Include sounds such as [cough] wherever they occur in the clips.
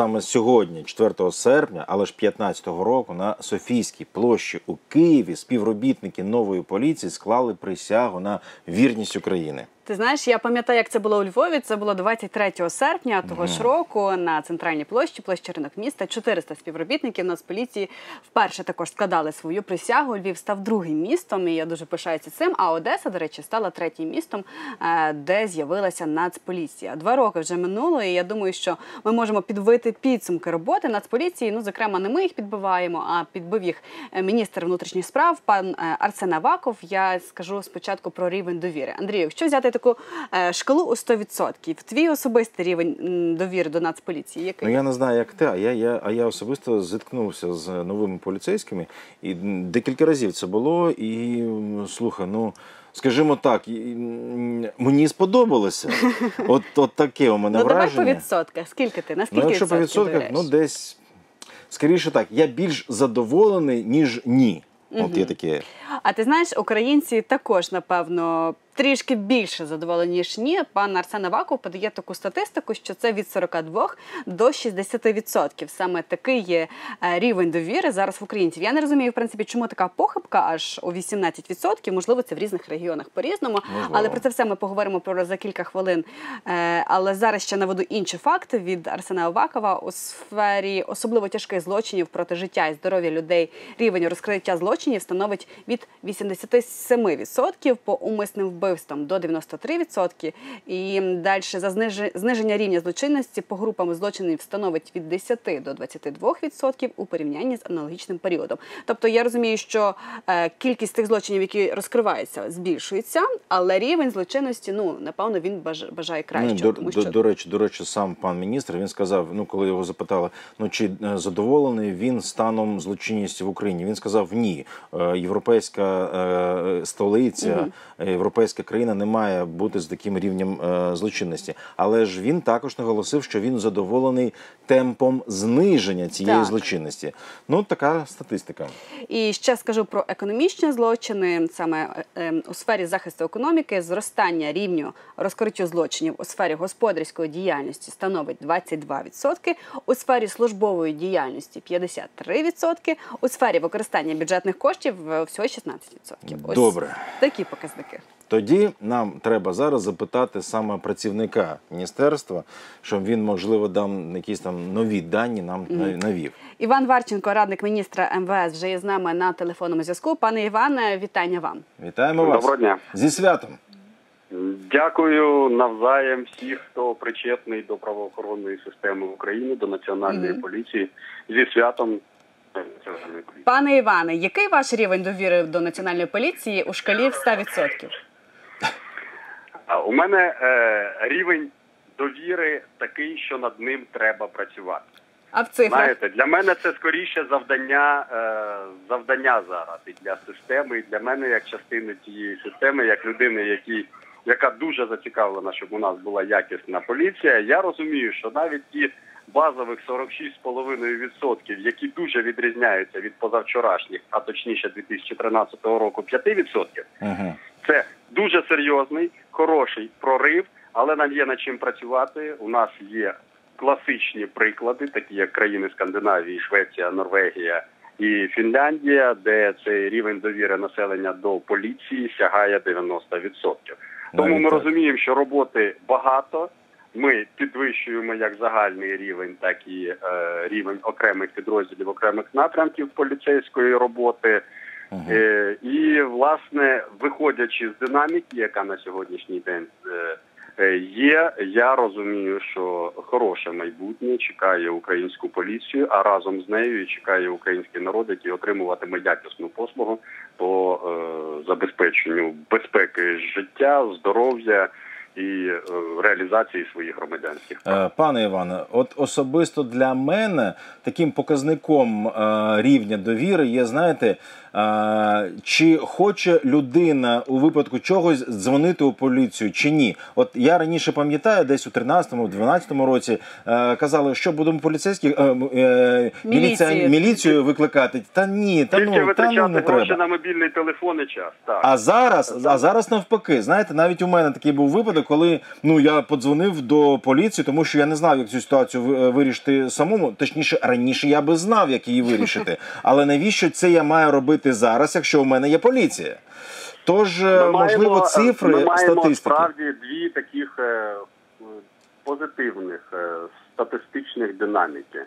саме сьогодні, 4 серпня, але ж 15-го року, на Софійській площі у Києві співробітники нової поліції склали присягу на вірність України. Ти знаєш, я пам'ятаю, як це було у Львові. Це було 23 серпня того ж року на центральній площі, площі ринок міста. 400 співробітників Нацполіції вперше також складали свою присягу. Львів став другим містом, і я дуже пишаюся цим. А Одеса, до речі, стала третім містом, е, де з'явилася Нацполіція. Два роки вже минуло, і я думаю, що ми можемо підбити підсумки роботи Нацполіції. Ну, зокрема, не ми їх підбиваємо, а підбив їх е, міністр внутрішніх справ, пан е, Арсен Аваков. Я скажу спочатку про рівень довіри. Андрію, якщо взяти таку е, шкалу у 100%, твій особистий рівень довіри до Нацполіції, який? Ну я не знаю, як ти, а я, я, а я особисто зіткнувся з новими поліцейськими, і декілька разів це було. І слухай, ну. Скажімо так, мені сподобалося. [laughs] От, от таке у мене ну, давай враження. по відсотках. Скільки ти? Наскільки Ну, якщо по відсотках, довіряєш? ну десь скоріше так, я більш задоволений, ніж ні. От є таке. А ти знаєш, українці також, напевно, трішки більше задоволені, ніж ні. Пан Арсен Аваков подає таку статистику, що це від 42 до 60%. Саме такий є е, рівень довіри зараз в українців. Я не розумію, в принципі, чому така похибка аж у 18%. Можливо, це в різних регіонах по-різному. Можливо. Але про це все ми поговоримо про за кілька хвилин. Е, Але зараз ще наведу інші факти від Арсена Авакова у сфері особливо тяжких злочинів проти життя і здоров'я людей. Рівень розкриття злочинів становить від 87% по умисним вбивствам до 93%. І далі за зниження рівня злочинності по групам злочинів становить від 10 до 22% у порівнянні з аналогічним періодом. Тобто я розумію, що е, кількість тих злочинів, які розкриваються, збільшується, але рівень злочинності, ну напевно, він баж- бажає Ну, до, що до речі, до речі, сам пан міністр він сказав: ну, коли його запитали, ну чи е, задоволений він станом злочинності в Україні? Він сказав ні. Е, Європейська столиця, е, європейська країна не має бути з таким рівнем е, злочинності. Але ж він також наголосив, що він задоволений темпом зниження цієї Так. злочинності. Ну така статистика. І ще скажу про економічні злочини, саме е, е, у сфері захисту економіки, зростання рівню розкриттю злочинів у сфері господарської діяльності становить 22%, у сфері службової діяльності 53%, у сфері використання бюджетних коштів всього 16%. Ось Добре. такі показники. Тоді нам треба зараз запитати саме працівника міністерства, щоб він, можливо, дам якісь там нові дані нам навів. Іван Варченко, радник міністра МВС, вже є з нами на телефонному зв'язку. Пане Іване, вітання вам. Вітаємо вас Доброго дня. зі святом. Дякую навзаєм всіх, хто причетний до правоохоронної системи України, до національної поліції зі святом. Пане Іване, який ваш рівень довіри до національної поліції у шкалі в 100%? А У мене е, рівень довіри такий, що над ним треба працювати. А в цифрах? Знаєте, для мене це скоріше завдання, е, завдання зараз і для системи, і для мене як частини цієї системи, як людини, які, яка дуже зацікавлена, щоб у нас була якісна поліція. Я розумію, що навіть ті базових 46,5%, які дуже відрізняються від позавчорашніх, а точніше 2013 року 5%, Угу. Це дуже серйозний, хороший прорив, але нам є над чим працювати. У нас є класичні приклади, такі як країни Скандинавії, Швеція, Норвегія і Фінляндія, де цей рівень довіри населення до поліції сягає 90%. Тому ми розуміємо, що роботи багато. Ми підвищуємо як загальний рівень, так і е, рівень окремих підрозділів, окремих напрямків поліцейської роботи. Е, і, власне, виходячи з динаміки, яка на сьогоднішній день е, е, є, я розумію, що хороше майбутнє чекає українську поліцію, а разом з нею чекає український народ, який отримуватиме якісну послугу по е, забезпеченню безпеки життя, здоров'я і е, реалізації своїх громадянських прав. Е, Пане Іване, от особисто для мене таким показником рівня довіри є, знаєте, Чи хоче людина у випадку чогось дзвонити у поліцію чи ні? От я раніше пам'ятаю, десь у 13-му, 12-му році е, казали, що будемо поліцейські е, е, міліція, Міліцію. міліцію викликати. Та ні, та Тільки ну та ну не гроші треба. на мобільний телефон і час. Так. А зараз, а зараз навпаки, знаєте, навіть у мене такий був випадок, коли ну я подзвонив до поліції, тому що я не знав, як цю ситуацію вирішити самому. Точніше, раніше я би знав, як її вирішити. Але навіщо це я маю робити зараз, якщо у мене є поліція? Тож, е, Ми можливо, маємо, цифри, ми маємо статистики. справді дві таких е, позитивних е, статистичних динаміки. Е,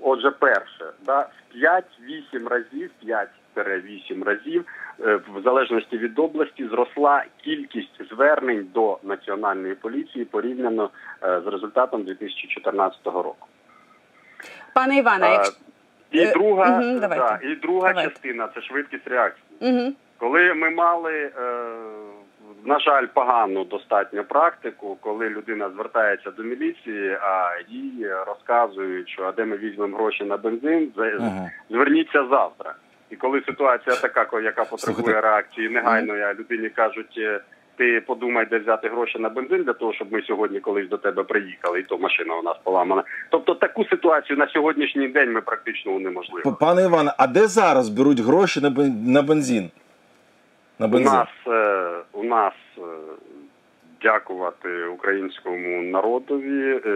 отже, перше, да, в 5-8 разів, 5-8 разів, е, в залежності від області, зросла кількість звернень до національної поліції порівняно е, з результатом 2014 року. Пане Іване, Е, якщо І Е, друга, давайте. да, і друга Давайте. частина це швидкість реакції. угу. Коли ми мали, е, на жаль, погану достатньо практику, коли людина звертається до міліції, а їй розказують, що а де ми візьмемо гроші на бензин, Ага. зверніться завтра. І коли ситуація така, яка потребує Слухайте. реакції негайно, а людині кажуть. Е, Ти подумай, де взяти гроші на бензин для того, щоб ми сьогодні колись до тебе приїхали, і то машина у нас поламана. Тобто таку ситуацію на сьогоднішній день ми практично унеможливо. Пане Іване, а де зараз беруть гроші на бен- на бензин? На У нас, е, у нас е, дякувати українському народові, е,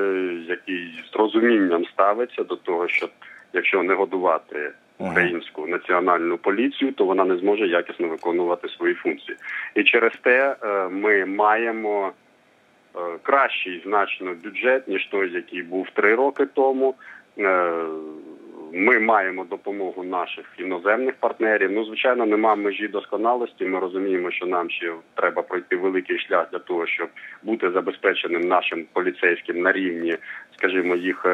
який з розумінням ставиться до того, що якщо не годувати. Українську національну поліцію, то вона не зможе якісно виконувати свої функції. І через те е, ми маємо е, кращий значно бюджет ніж той, який був три роки тому. Е, Ми маємо допомогу наших іноземних партнерів. Ну, звичайно, нема межі досконалості. Ми розуміємо, що нам ще треба пройти великий шлях для того, щоб бути забезпеченим нашим поліцейським на рівні, скажімо, їх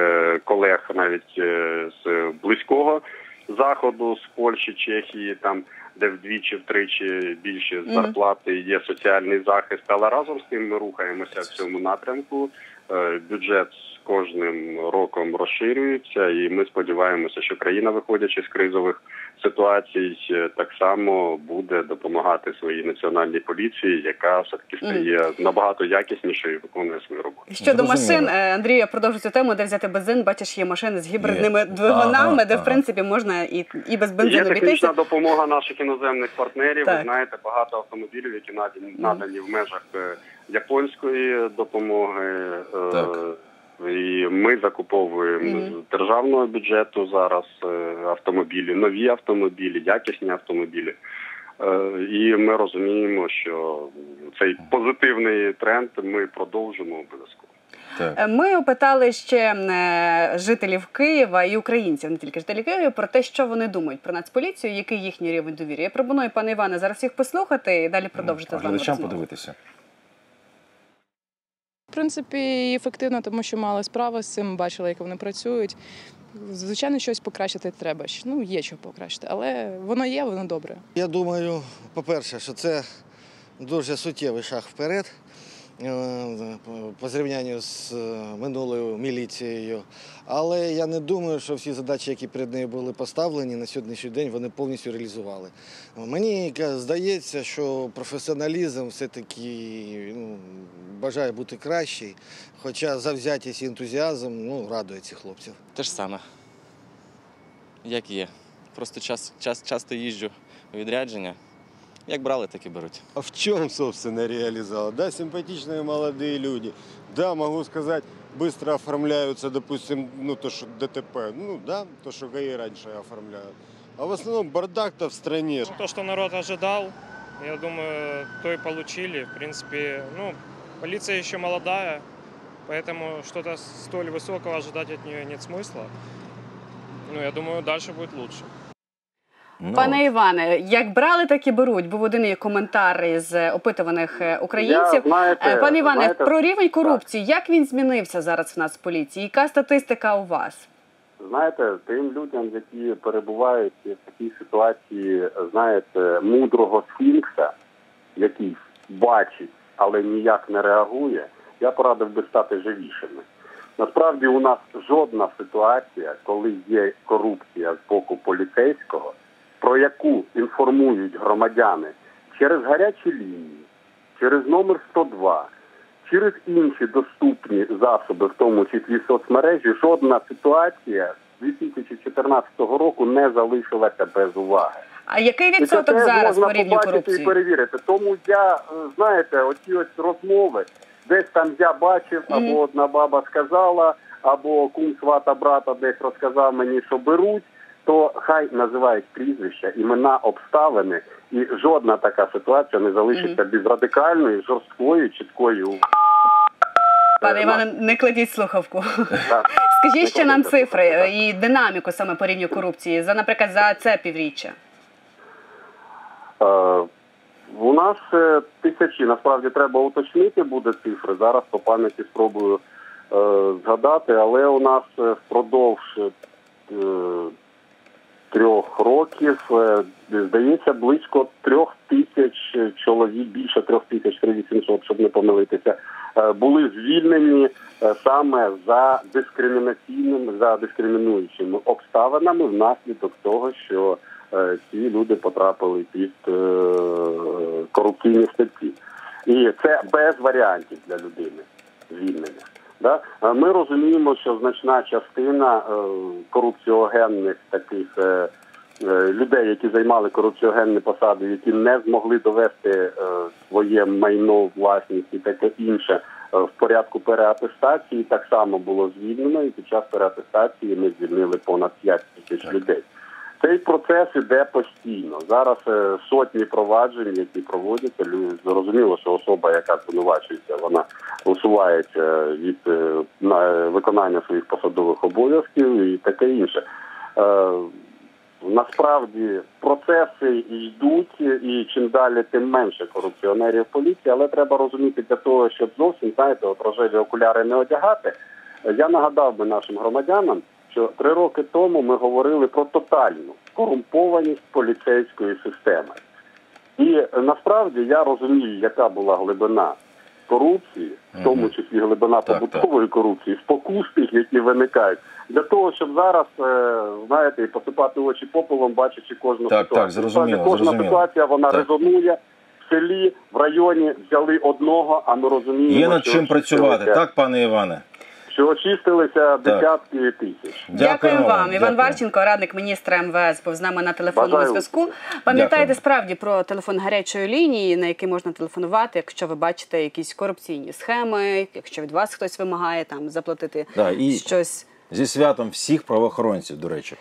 колег навіть з близького заходу, з Польщі, Чехії, там де вдвічі, втричі більше зарплати є соціальний захист. Але разом з тим ми рухаємося в цьому напрямку. Е, Бюджет з кожним роком розширюється, і ми сподіваємося, що країна, виходячи з кризових ситуацій, е, так само буде допомагати своїй національній поліції, яка все таки стає набагато якіснішою і виконує свою роботу. Щодо машин, е, Андрію, я продовжу цю тему, де взяти бензин. Бачиш, є машини з гібридними Є. двигунами, Ага, де в принципі можна і, і без Є бензину технічна обійтися. допомога наших іноземних партнерів. Так. Ви знаєте, багато автомобілів, які надані, надані в межах е, японської допомоги. Так. І ми закуповуємо Мгм. з державного бюджету зараз е, автомобілі, нові автомобілі, якісні автомобілі. Е, І ми розуміємо, що цей позитивний тренд ми продовжимо обов'язково. Так. Е, Ми опитали ще жителів Києва і українців, не тільки жителів Києва, про те, що вони думають про нацполіцію, який їхній рівень довіри. Я пропоную, пане Іване, зараз їх послухати і далі продовжити з вами Глядачам подивитися. Принципі, ефективно, тому що мали справи з цим, бачили, як вони працюють. Звичайно, щось покращити треба. Ну, є що покращити, але воно є, воно добре. Я думаю, по-перше, що це дуже суттєвий шаг вперед е, по зрівнянню з е, минулою міліцією. Але я не думаю, що всі задачі, які перед нею були поставлені на сьогоднішній день, вони повністю реалізували. Мені здається, що професіоналізм все-таки ну, бажає бути кращий, хоча завзятість і ентузіазм ну, радує цих хлопців. Те ж саме. Як є. Просто час, час, часто їжджу у відрядження. Як брали, так і беруть. А в чем, собственно, реализовал? Да, симпатичные молодые люди. Да, могу сказать, быстро оформляются, допустим, ну, то, что ДТП. Ну, да, то, что ГАИ раньше оформляют. А в основном бардак-то в стране. То, что народ ожидал, я думаю, то и получили. В принципе, ну, полиция еще молодая, поэтому что-то столь высокого ожидать от нее нет смысла. Ну, я думаю, дальше будет лучше. Ну, Пане Іване, як брали, так і беруть. Був один є коментар із е, опитуваних е, українців. Я, знаєте, Е, Пане Іване, знаєте, про рівень корупції, як він змінився зараз в Нацполіції? Яка статистика у вас? Знаєте, тим людям, які перебувають в такій ситуації, знаєте, мудрого сфінкса, який бачить, але ніяк не реагує, я порадив би стати живішими. Насправді у нас жодна ситуація, коли є корупція з боку поліцейського, про яку інформують громадяни через гарячі лінії, через номер 102, через інші доступні засоби, в тому числі соцмережі, жодна ситуація з 2014 року не залишилася без уваги. А який І це відсоток зараз можна по рівню побачити і корупції? перевірити. Тому я, е, знаєте, оці ось розмови, десь там я бачив, або одна баба сказала, або кум свата брата десь розказав мені, що беруть, то хай називають прізвища, імена, обставини, і жодна така ситуація не залишиться без радикальної, жорсткої, чіткої. Пане Е, Іване, не кладіть слухавку. Так. [laughs] Скажіть ще нам цифри і динаміку саме по рівню корупції за, наприклад, за це півріччя. Е, У нас е, тисячі, насправді треба уточнити буде цифри. Зараз по пам'яті спробую е, згадати, але у нас впродовж трьох років, здається, близько трьох тисяч чоловік, більше трьох тисяч три вісімсот, щоб не помилитися, були звільнені саме за дискримінаційними, за дискримінуючими обставинами внаслідок того, що ці люди потрапили під е, корупційні статті. І це без варіантів для людини звільнення. Да? Е, Ми розуміємо, що значна частина е, корупціогенних таких е, е, людей, які займали корупціогенні посади, які не змогли довести е, своє майно, власність і таке інше е, в порядку переатестації, так само було звільнено, і під час переатестації ми звільнили понад 5 тисяч людей. Цей процес іде постійно. Зараз е, сотні проваджень, які проводяться. Зрозуміло, що особа, яка звинувачується, вона усувається від е, на виконання своїх посадових обов'язків і таке інше. Е, Насправді процеси йдуть, і чим далі, тим менше корупціонерів поліції. Але треба розуміти для того, щоб зовсім знаєте, от рожеві окуляри не одягати. Я нагадав би нашим громадянам, що три роки тому ми говорили про тотальну корумпованість поліцейської системи. І е, насправді я розумію, яка була глибина корупції, в тому числі глибина побутової корупції, спокус тих, які виникають, для того, щоб зараз е, знаєте, і посипати очі попелом, бачачи кожну Так, ситуацію. так, зрозуміло, Кожна зрозуміло. ситуація вона Так. резонує в селі, в районі взяли одного, а ми розуміємо, Є над що чим працювати, так, пане Іване? Що очистилися десятки тисяч. Дякую вам. Іван. Варченко, радник міністра МВС, був з нами на телефонному Бажаю зв'язку. Пам'ятайте Дякую. справді про телефон гарячої лінії, на який можна телефонувати, якщо ви бачите якісь корупційні схеми, якщо від вас хтось вимагає там заплатити Да, і- щось. Зі святом всіх правоохоронців, до речі.